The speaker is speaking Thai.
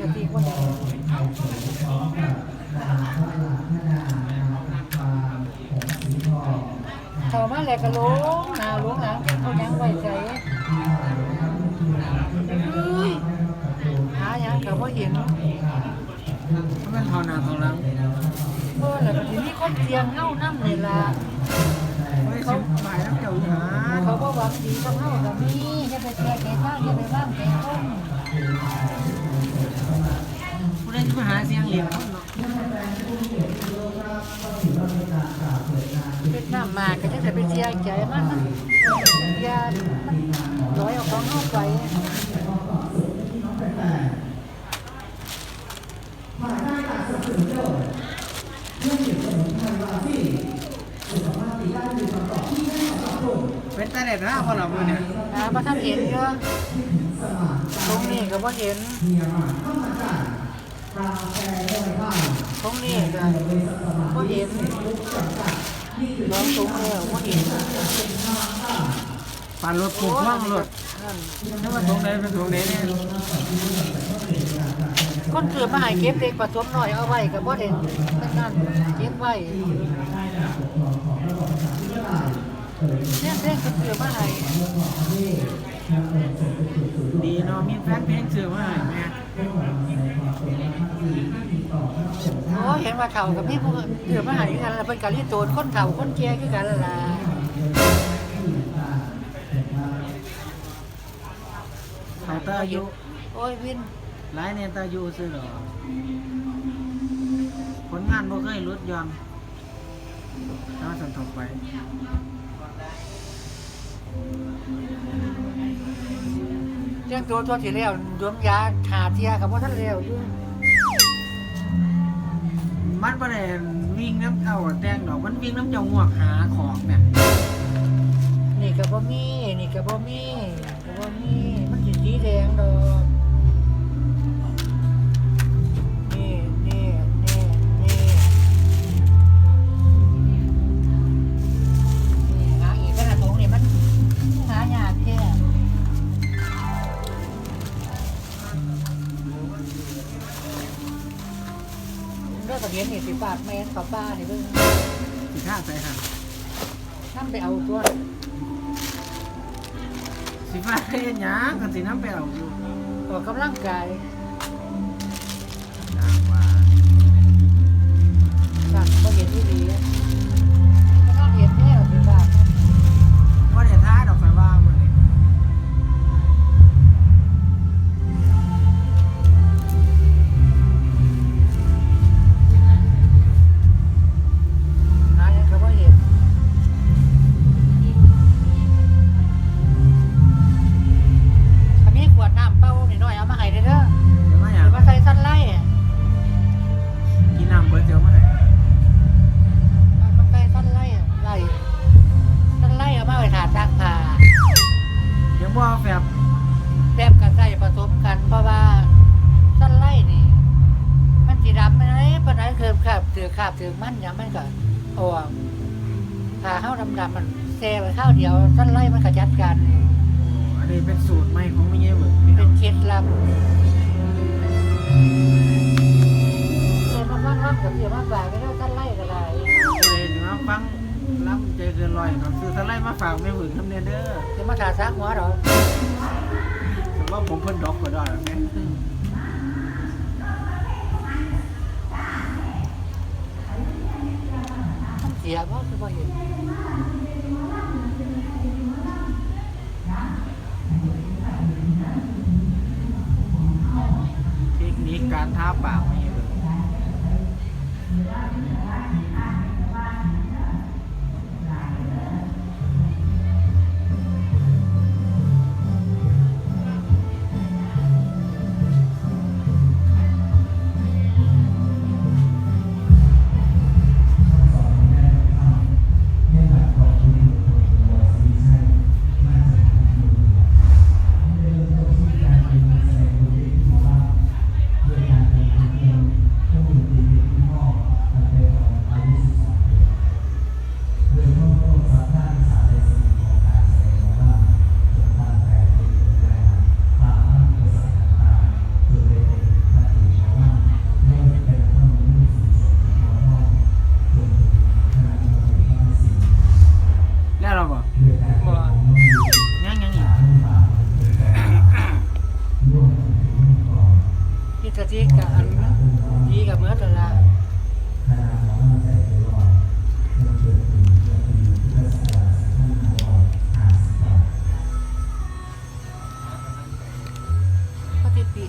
ขสิทธิ์ว่าได้เขามาแล้วก็หลงหนาหลงหลังเขายังไว้ใจเอ้ยหาหยังเก็บ่เห็นมันเท่าหนาของหลังเออแล้วทีนี้คนเสียงเฮานำนี่ล่ะเฮ้ยสิหมายน้ำเจ้าอหาเขาบ่หวังดีกับเฮาก็มีอย่าไปแก้แก้างอย่าไปว่างแก้คน ผู้ใดจะมาหาเสียงเหลี่ยมเขาเนาะเป็นน้ำมากก็จะไปเสียใจมันนะอย่ามันร้อยเอาของเฮาไปเป็นแต่เด็ดนะพอเรามือเนี่ยหาบ่ทันเห็นเยอะ ตรงนี้ก็บ่เห็นตรงนี้ก็บ่เห็นน้องตรงแล้วบ่เห็นปั่นรถปลูกว่างรถนั่นถ้าว่าตรงไหนเป็นตรงไหนเนี่ยคนเกิดมาใหายเก็บเด็กผสมหน่อยเอาไว้กับบ่เด่นนั่นนั่นเก็บไว้เนี่ยเพลงคนเกิดมาใหายดีเนาะมี แฟนเพลงเสือมาให้แม่โอ้เห็นว่าเขากับพี่ผู้เกิดมาใหายกันแล้วเป็นกาลีโตนคนเฒ่าคนแก่คือกันละล่ะเขาตาอายุโอ้ยวินหลายเนี่ยตาอายุซื้อหรอผลงานบ่เคยลดหย่อนถ้าสันทบไปเรื่องตัวตัวที่แล้วดวงยาขาเทียกับว่าท่านแล้วอยู่มันประเด็นวิ่งน้ำเอาแต่งดอกมันวิ่งน้ำเจ้าหวกหาของเนี่ยนี่กับบ่มีนี่กับบ่มีกับบ่มีมันสีสีแดงดอก องกับเรียนนี่สิฝากแม่กับป้านี่เพิ่งสิท่าใส่หันนั่ไปเอาตัวสิฟ้าเฮ็ดหยังกันสิน้ำไปเอาอยู่ออกกำลังกายตามว่าฝากก็เห็นที่ดี ปไหนปานไหนเคิมขาบถือขาบถือมันอย่างมันก็ออกถ้าข้าวดำๆมันแซ่ไปข้าวเดียวสั้นไล่มันก็จัดการอันนี้เป็นสูตรใหม่ของไม่ใช่เบิดพี่น้เป็นเคล็ดลับเออมาฟังรับกับเสียมาฝากไม่ได้สั้นไล่ก็ได้ผู้ใดสิมาฟังล้ำใจเกินร้อยก็ซื้อสไลด์มาฝากแม่หึงนำเด้อเด้อเดี๋ยวมาถาซักหัวเราแต่ว่าผมเพิ่นดอกก็ได้แม่มันเยเพราะคือพอเห็นเทคนิคการทาปาก สติกับอันนี้กับเมื่อตละปฏิปี